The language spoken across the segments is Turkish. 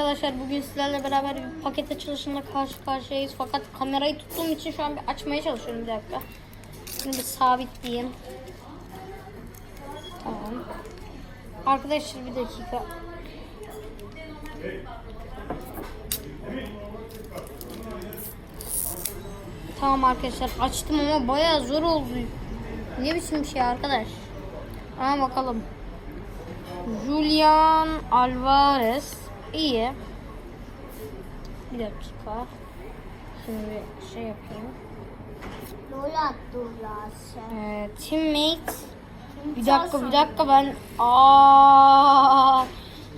Arkadaşlar bugün sizlerle beraber bir paket açılışında karşı karşıyayız. Fakat kamerayı tuttuğum için şu an bir açmaya çalışıyorum bir dakika. Şimdi bir sabitleyeyim. Tamam. Arkadaşlar bir dakika. Tamam arkadaşlar açtım ama bayağı zor oldu. Ne biçim bir şey arkadaş. Ama bakalım. Julian Alvarez. İyi. Bir dakika. Şimdi şey yapayım. Lola Durası. Ee, teammate. Bir dakika bir dakika ben Aa,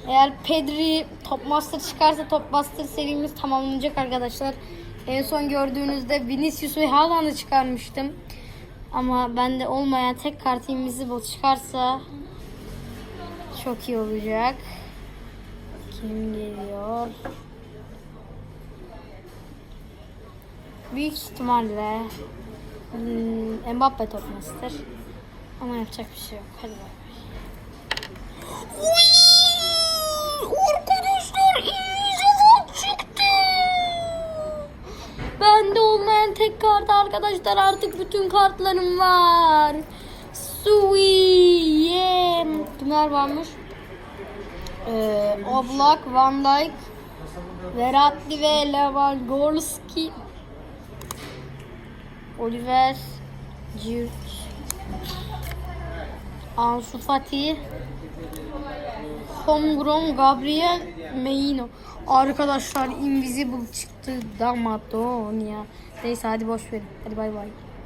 eğer Pedri Topmaster çıkarsa Topmaster serimiz tamamlanacak arkadaşlar. En son gördüğünüzde Vinicius ve Haaland'ı çıkarmıştım. Ama bende olmayan tek kart Invisible çıkarsa çok iyi olacak. Kim geliyor? Büyük ihtimalle hmm, Mbappe Topmaster. Ama yapacak bir şey yok. Hadi bay. Arkadaşlar Invisible çıktı. Bende olmayan tek kart arkadaşlar artık bütün kartlarım var. Sweet. Yeah. Kimler varmış? Ee, Oblak, Van Dijk, Verratti ve Lewandowski. Oliver, Giroud, Ansu Fati, Homegrown, Gabriel, Meino. Arkadaşlar Invisible çıktı. Damadonia. Neyse hadi boş verin. Hadi bay bay.